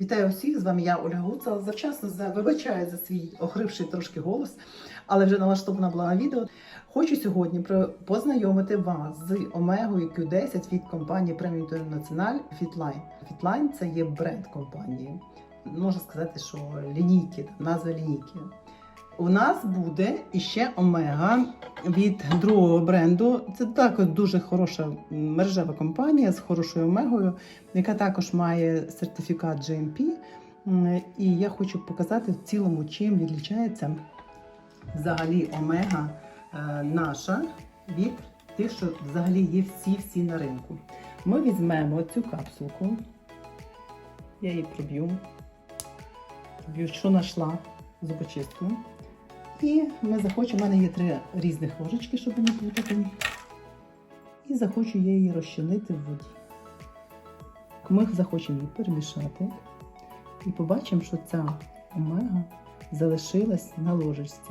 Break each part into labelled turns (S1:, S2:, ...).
S1: Вітаю усіх! З вами я Ольга Гуца. Завчасно за вибачаю за свій охривший трошки голос, але вже налаштована була на відео. Хочу сьогодні про- познайомити вас з Омегою Q10 від компанії Premium International Fitline. Fitline – це є бренд компанії. Можна сказати, що лінійки, назва лінійки. У нас буде іще Омега від другого бренду. Це також дуже хороша мережева компанія з хорошою омегою, яка також має сертифікат GMP. І я хочу показати в цілому, чим відрізняється взагалі омега е, наша від тих, що взагалі є всі-всі на ринку. Ми візьмемо цю капсулку, я її проб'ю, проб'ю, що знайшла зубочисткою. І ми захочемо, у мене є три різних ложечки, щоб не плутати. І захочу я її розчинити в воді. Ми захочемо її перемішати. І побачимо, що ця омега залишилась на ложечці.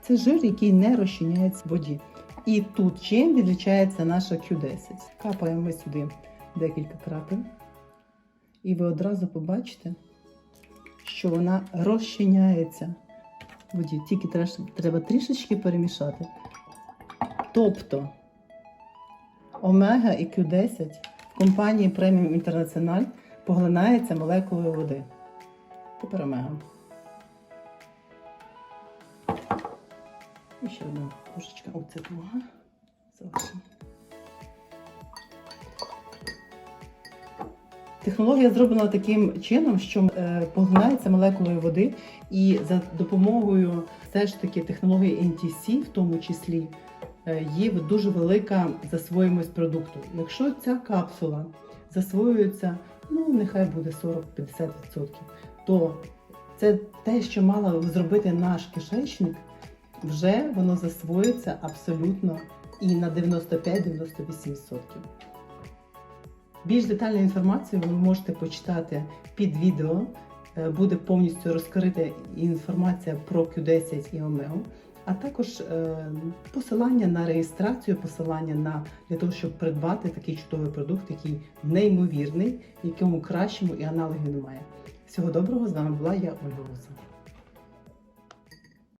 S1: Це жир, який не розчиняється в воді. І тут чим відрізняється наша Q10. Капаємо ми сюди декілька крапель. І ви одразу побачите, що вона розчиняється воді. Тільки треба трішечки перемішати. Тобто омега і Q10 в компанії Premium International поглинається молекулою води. Тепер омега. І ще одна ложечка. Оце друга. Залишимо. Технологія зроблена таким чином, що е, поглинається молекулою води, і за допомогою все ж таки технології NTC, в тому числі, е, є дуже велика засвоїмость продукту. Якщо ця капсула засвоюється, ну нехай буде 40-50%, то це те, що мало зробити наш кишечник, вже воно засвоїться абсолютно і на 95-98%. Більш детальну інформацію ви можете почитати під відео. Е, Буде повністю розкрита інформація про Q10 і Омегу, а також е, посилання на реєстрацію, посилання на для того, щоб придбати такий чудовий продукт, який неймовірний, якому кращому і аналогів немає. Всього доброго з вами була я Ольга Гуса.